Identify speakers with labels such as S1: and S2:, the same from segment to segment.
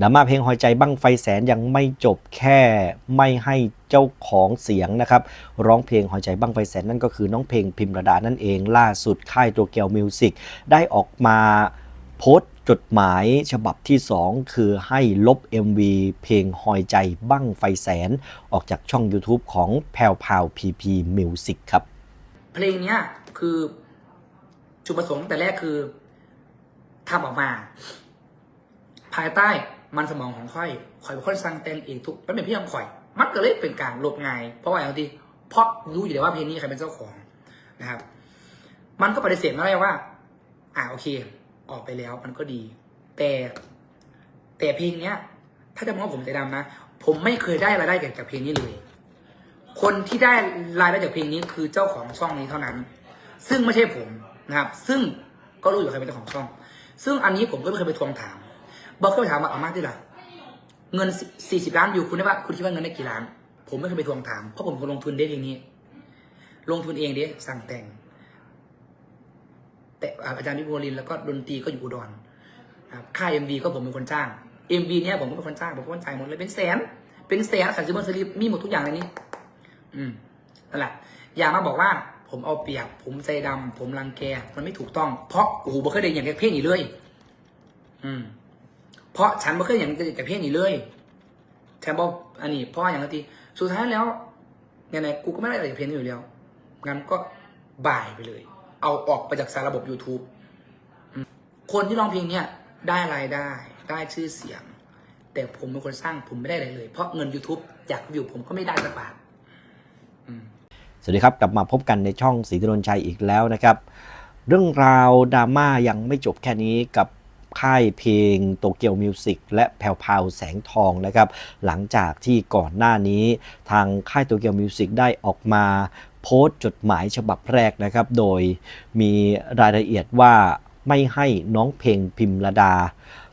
S1: ดราม่าเพลงหอยใจบั้งไฟแสนยังไม่จบแค่ไม่ให้เจ้าของเสียงนะครับ ร้องเพลงหอยใจบั้งไฟแสนนั่นก็คือน้องเพลงพิมระดานั่นเองล่าสุดค่ายตัวเกียวมิวสิกได้ออกมาโพสต์จดหมายฉบับที่ 2 คือให้ลบ MV เพลงหอยใจบั้งไฟแสน ออกจากช่อง YouTube ของแพ w วพาวพีพีมิวสิกครับ
S2: เพลงเนี้ยคือจุดประสงค์แต่แรกคือทำออกมา ภายใต้ มันสมองของค่อยข่อยเป็นคนสร้างแต่งเองทุกมันเป็นพี่ของข่อย มันก็เลยเป็นการลบไงาย เพราะว่าอย่างที่เพราะรู้อยู่แล้วว่าเพลงนี้ใครเป็นเจ้าของนะครับ มันก็ปฏิเสธไม่ได้ว่า อ่าโอเค ออกไปแล้วมันก็ดี แต่แต่เพลงเนี้ย ถ้าจะมองผมใจดำนะ ผมไม่เคยได้รายได้เกี่ยวกับเพลงนี้เลย คนที่ได้รายได้จากเพลงนี้คือเจ้าของช่องนี้เท่านั้น ซึ่งไม่ใช่ผมนะครับ ซึ่งก็รู้อยู่ใครเป็นเจ้าของช่อง ซึ่งอันนี้ผมก็ไม่เคยไปทวงถาม บอกเคยไปถามว่าเอามากที่ไหนเงินสี่สิบล้านวิวคุณได้ว่าคุณคิดว่าเงินได้กี่ล้าน ผมไม่เคยไปทวงถามเพราะผมคนลงทุนได้เพลงนี้ ลงทุนเองเด้สั่งแต่ง แต่อาจารย์วิโรลินแล้วก็ดนตรีก็อยู่อุดรครับค่ายเอ็มวีก็ผมเป็นคนจ้างเอ็มวีเนี้ยผมก็เป็นคนจ้างผมก็เป็นคนจ่ายหมดเลยเป็นแสน เป็นแสนขันซิมเบอร์สลิปมีหมดทุกอย่างในนี้ อืมนั่นแหละอย่ามาบอกว่าผมเอาเปรียบ ผมใจดำผมรังแก มันไม่ถูกต้อง เพราะโอ้โหบ่เคยได้อย่างแกเพลงนี้เลย อืม เพราะฉันบ่เคยอย่างแกเพลงนี้เลยแทนบอกอันนี้เพราะว่าอย่างทีสุดท้ายแล้วเนี่ยไหนกูก็ไม่ได้อะไรจากเพลงนี้อยู่แล้วงั้นก็บ่ายไปเลย เอาออกไปจากสารระบบ YouTube คนที่ร้องเพลงเนี้ยได้รายได้ได้ชื่อเสียง แต่ผมเป็นคนสร้างผมไม่ได้อะไรเลย เพราะเงิน YouTube อยากวิวผมก็ไม่ได้สักบาท
S1: สวัสดีครับ กลับมาพบกันในช่องสีธนนชัยอีกแล้วนะครับ เรื่องราวดราม่ายังไม่จบแค่นี้กับ ค่ายเพลงโตเกียวมิวสิกและแผ่วพาวแสงทองนะครับ หลังจากที่ก่อนหน้านี้ทางค่ายโตเกียวมิวสิกได้ออกมาโพสต์จดหมายฉบับแรกนะครับ โดยมีรายละเอียดว่าไม่ให้น้องเพลงพิมระดา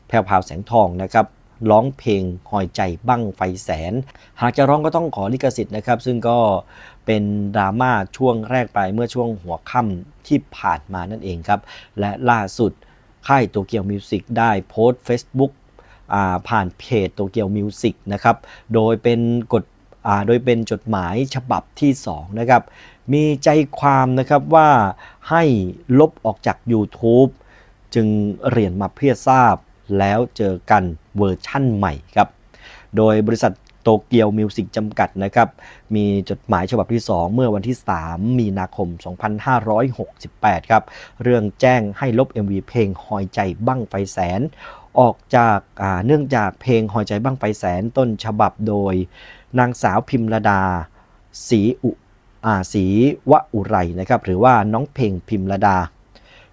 S1: แพรวพาวแสงทองนะครับร้องเพลงหอยใจบั้งไฟแสน หากจะร้องก็ต้องขอลิขสิทธิ์นะครับ ซึ่งก็เป็นดราม่าช่วงแรกไปเมื่อช่วงหัวค่ำที่ผ่านมานั่นเองครับ และล่าสุด ค่ายโตเกียวมิวสิกได้โพสต์ Facebook ผ่านเพจโตเกียวมิวสิกนะครับ โดยเป็นกฎโดยเป็นจดหมายฉบับที่ 2 นะครับ มีใจความนะครับว่าให้ลบออกจาก YouTube จึงเรียนมาเพื่อทราบแล้วเจอกันเวอร์ชั่นใหม่ครับ โดยบริษัท โตเกียวมิวสิกจำกัดนะครับ มีจดหมายฉบับที่ 2 เมื่อวันที่ 3 มีนาคม 2568 ครับ เรื่องแจ้งให้ลบ MV เพลงหอยใจบั้งไฟแสน ออกจากาเนื่องจากเพลงหอยใจบั้งไฟแสนต้นฉบับโดย นางสาวพิมระดาศรีอุอาศรีวะอุไรนะครับ หรือว่าน้องเพลงพิมระดา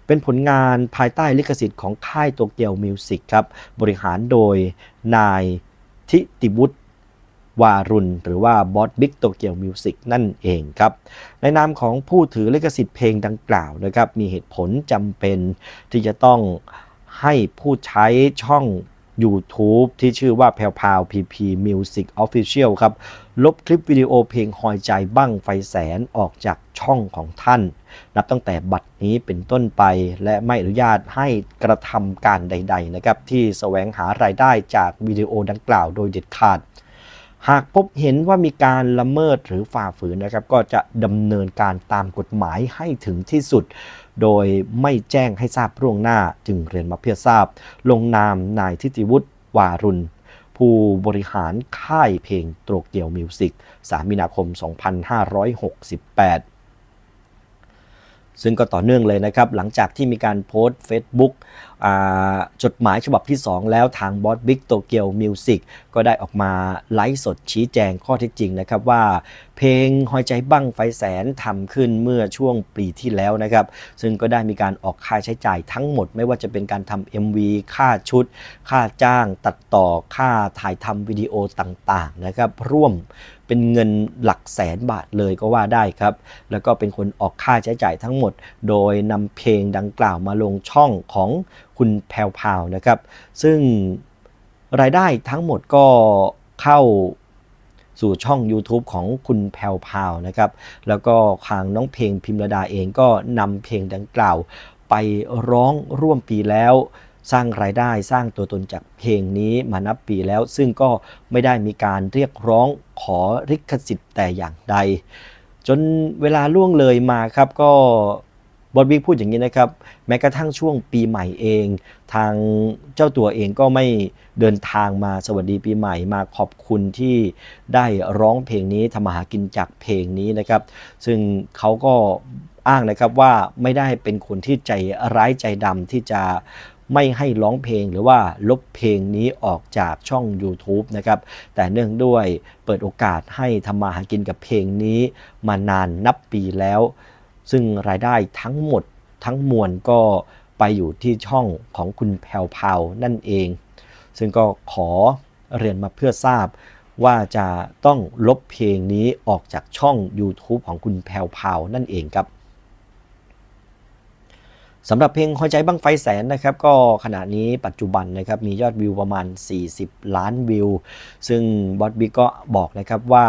S1: เป็นผลงานภายใต้ลิขสิทธิ์ของค่ายโตเกียวมิวสิกครับ บริหารโดยนายทิติวุฒิ วารุณ หรือว่าบอสบิ๊กโตเกียวมิวสิกนั่นเองครับ ในนามของผู้ถือลิขสิทธิ์เพลงดังกล่าวนะครับ มีเหตุผลจำเป็นที่จะต้องให้ผู้ใช้ช่อง YouTube ที่ชื่อว่าแพรวพาว PP Music Official ครับ ลบคลิปวิดีโอเพลงหอยใจบั้งไฟแสนออกจากช่องของท่าน นับตั้งแต่บัดนี้เป็นต้นไปและไม่อนุญาตให้กระทำการใด ๆ นะครับ ที่แสวงหารายได้จากวิดีโอดังกล่าวโดยเด็ดขาด หากพบเห็นว่ามีการละเมิดหรือฝ่าฝืนนะครับ ก็จะดำเนินการตามกฎหมายให้ถึงที่สุด โดยไม่แจ้งให้ทราบล่วงหน้าจึงเรียนมาเพื่อทราบ ลงนามนายทิติวุฒิวารุณ ผู้บริหารค่ายเพลงโตเกียวมิวสิก 3 มีนาคม 2568 ซึ่งก็ต่อเนื่องเลยนะครับ หลังจากที่มีการโพสต์ Facebook จดหมายฉบับที่ 2 แล้วทางบอสบิ๊กโตเกียวมิวสิกก็ได้ออกมาไลฟ์สดชี้แจงข้อเท็จจริงนะครับว่า เพลงหอยใจบั้งไฟแสนทำขึ้นเมื่อช่วงปีที่แล้วนะครับ ซึ่งก็ได้มีการออกค่าใช้จ่ายทั้งหมด ไม่ว่าจะเป็นการทำ MV ค่าชุด ค่าจ้างตัดต่อค่าถ่ายทำวิดีโอต่างๆนะครับร่วม เป็นเงินหลักแสนบาทเลยก็ว่าได้ครับ แล้วก็เป็นคนออกค่าใช้จ่ายทั้งหมด โดยนำเพลงดังกล่าวมาลงช่องของคุณแพรวพาวนะครับ ซึ่งรายได้ทั้งหมดก็เข้าสู่ช่อง YouTube ของคุณแพรวพาวนะครับ แล้วก็ทางน้องเพลงพิมระดาเองก็นำเพลงดังกล่าว ไปร้องร่วมปีแล้ว สร้างรายได้สร้างตัวตนจากเพลงนี้มานับปีแล้ว ซึ่งก็ไม่ได้มีการเรียกร้องขอลิขสิทธิ์แต่อย่างใด จนเวลาล่วงเลยมาครับก็บอดบิ๊กพูดอย่างนี้นะครับ แม้กระทั่งช่วงปีใหม่เอง ทางเจ้าตัวเองก็ไม่เดินทางมาสวัสดีปีใหม่มาขอบคุณที่ได้ร้องเพลงนี้ทำมาหากินจากเพลงนี้นะครับ ซึ่งเขาก็อ้างนะครับว่าไม่ได้เป็นคนที่ใจร้ายใจดำที่จะ ไม่ให้ร้องเพลงหรือว่าลบเพลงนี้ออกจากช่อง YouTube นะครับ แต่เนื่องด้วยเปิดโอกาสให้ทำมาหากินกับเพลงนี้มานานนับปีแล้ว ซึ่งรายได้ทั้งหมดทั้งมวลก็ไปอยู่ที่ช่องของคุณแพรวพาวนั่นเอง ซึ่งก็ขอเรียนมาเพื่อทราบว่าจะต้องลบเพลงนี้ออกจากช่อง YouTube ของคุณแพรวพาวนั่นเองครับ สำหรับเพลงหัวใจบั้งไฟแสนนะครับ ก็ขณะนี้ปัจจุบันนะครับมียอดวิวประมาณ 40 ล้านวิว ซึ่งบอสบิ๊กก็บอกนะครับว่า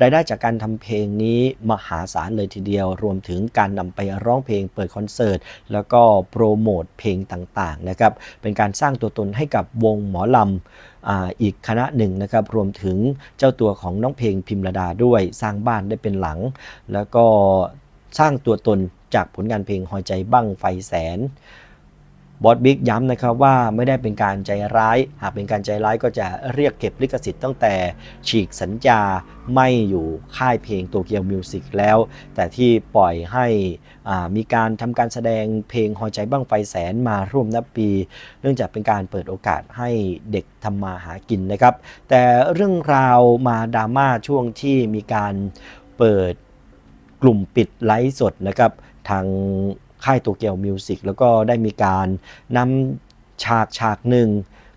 S1: รายได้จากการทำเพลงนี้มหาศาลเลยทีเดียว รวมถึงการนำไปร้องเพลงเปิดคอนเสิร์ต แล้วก็โปรโมทเพลงต่างๆนะครับเป็นการสร้างตัวตนให้กับวงหมอลำอีกคณะหนึ่งนะครับรวมถึงเจ้าตัวของน้องเพลงพิมระดาด้วยสร้างบ้านได้เป็นหลัง แล้วก็สร้างตัวตน จากผลงานเพลงหอยใจบั้งไฟแสนบอสบิ๊กย้ำนะครับว่าไม่ได้เป็นการใจร้าย หากเป็นการใจร้ายก็จะเรียกเก็บลิขสิทธิ์ตั้งแต่ฉีกสัญญาไม่อยู่ค่ายเพลงโตเกียวมิวสิกแล้ว แต่ที่ปล่อยให้มีการทำการแสดงเพลงหอยใจบั้งไฟแสนมาร่วมนับปี เนื่องจากเป็นการเปิดโอกาสให้เด็กทำมาหากินนะครับ แต่เรื่องราวมาดราม่าช่วงที่มีการเปิด กลุ่มปิดไลฟ์สดนะครับทางค่ายโตเกียวมิวสิกแล้วก็ได้มีการนำฉากฉากหนึ่ง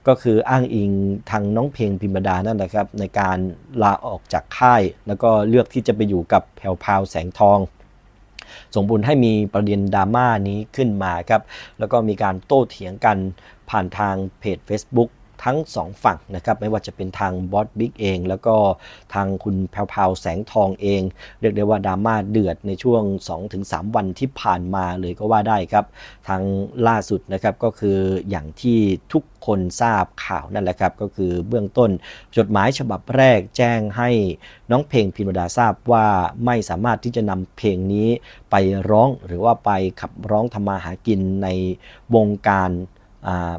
S1: ก็คืออ้างอิงทางน้องเพลงพิมดานั่นแหละครับในการลาออกจากค่าย แล้วก็เลือกที่จะไปอยู่กับแพรวพาวแสงทองส่งผลให้มีประเด็นดราม่านี้ขึ้นมาครับ แล้วก็มีการโต้เถียงกันผ่านทางเพจ Facebook ทั้งสองฝั่งนะครับไม่ว่าจะเป็นทางบอสบิ๊กเอง แล้วก็ทางคุณแพรวพราวแสงทองเอง เรียกได้ว่าดราม่าเดือดในช่วง 2-3 วันที่ผ่านมาเลยก็ว่าได้ครับ ทางล่าสุดนะครับก็คืออย่างที่ทุกคนทราบข่าวนั่นแหละครับ ก็คือเบื้องต้นจดหมายฉบับแรกแจ้งให้น้องเพลงพิมดาทราบว่าไม่สามารถที่จะนำเพลงนี้ไปร้องหรือว่าไปขับร้องทำมาหากินในวงการ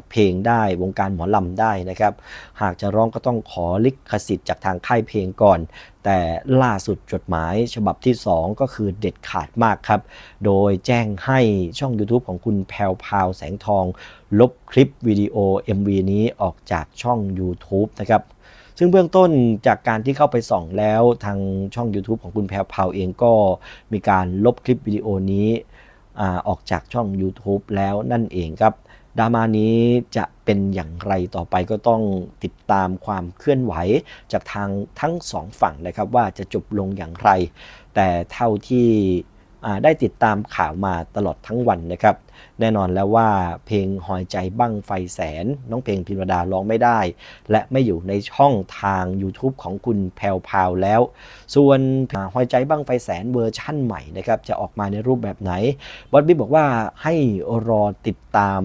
S1: เพลงได้วงการหมอลำได้นะครับ หากจะร้องก็ต้องขอลิขสิทธิ์จากทางค่ายเพลงก่อน แต่ล่าสุดจดหมายฉบับที่ 2 ก็คือเด็ดขาดมากครับ โดยแจ้งให้ช่อง YouTube ของคุณแพวพาวแสงทอง ลบคลิปวิดีโอ MV นี้ออกจากช่อง YouTube นะครับซึ่งเบื้องต้นจากการที่เข้าไปส่องแล้วทางช่อง YouTube ของคุณแพรวพาวเองก็มีการลบคลิปวิดีโอนี้อออกจากช่อง YouTube แล้วนั่นเองครับ ดราม่านี้จะเป็นอย่างไรต่อไปก็ต้องติดตามความเคลื่อนไหวจากทางทั้งสองฝั่งนะครับว่าจะจบลงอย่างไร แต่เท่าที่ได้ติดตามข่าวมาตลอดทั้งวันนะครับ แน่นอนแล้วว่าเพลงหอยใจบั้งไฟแสน น้องเพลงพิมรดาร้องไม่ได้ และไม่อยู่ในช่องทาง YouTube ของคุณแพรวพาวแล้ว ส่วนหอยใจบั้งไฟแสนเวอร์ชั่นใหม่นะครับจะออกมาในรูปแบบไหนบอสบิ๊กบอกว่าให้รอติดตาม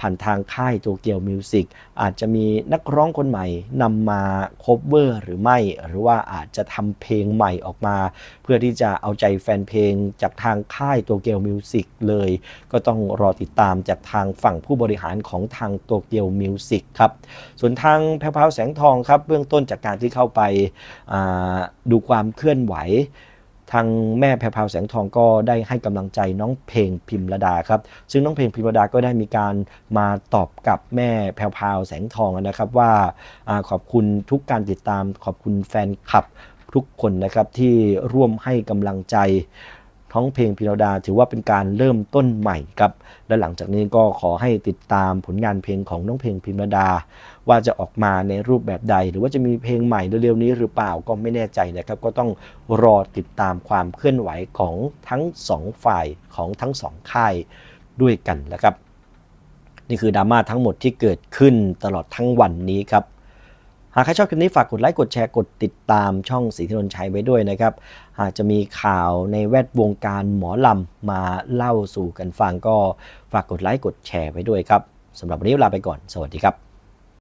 S1: ผ่านทางค่ายโตเกียวมิวสิกอาจจะมีนักร้องคนใหม่นำมาโคเวอร์หรือไม่ หรือว่าอาจจะทำเพลงใหม่ออกมา เพื่อที่จะเอาใจแฟนเพลงจากทางค่ายโตเกียวมิวสิกเลย ก็ต้องรอติดตามจากทางฝั่งผู้บริหารของทางโตเกียวมิวสิกครับ ส่วนทางแพรวแสงทองครับ เบื้องต้นจากการที่เข้าไปาดูความเคลื่อนไหวทางแม่แพรวพาวแสงทองก็ได้ให้กำลังใจน้องเพลงพิมระดาครับ ซึ่งน้องเพลงพิมระดาก็ได้มีการมาตอบกับแม่แพรวพาวแสงทองนะครับว่าอาขอบคุณทุกการติดตามขอบคุณแฟนคลับทุกคนนะครับที่ร่วมให้กำลังใจ ท้องเพลงพิรดา ถือว่าเป็นการเริ่มต้นใหม่ครับ และหลังจากนี้ก็ขอให้ติดตามผลงานเพลงของน้องเพลงพิมรดา ว่าจะออกมาในรูปแบบใด หรือว่าจะมีเพลงใหม่เร็วๆนี้หรือเปล่าก็ไม่แน่ใจนะครับ ก็ต้องรอติดตามความเคลื่อนไหวของทั้งสองฝ่ายของทั้งสองค่ายด้วยกันนะครับ นี่คือดราม่าทั้งหมดที่เกิดขึ้นตลอดทั้งวันนี้ครับ หากใครชอบคลิปนี้ฝากกดไลค์กดแชร์กดติดตามช่องสีธนนชัยไว้ด้วยนะครับ หากจะมีข่าวในแวดวงการหมอลำมาเล่าสู่กันฟังก็ฝากกดไลค์กดแชร์ไว้ด้วยครับสำหรับวันนี้ลาไปก่อน สวัสดีครับ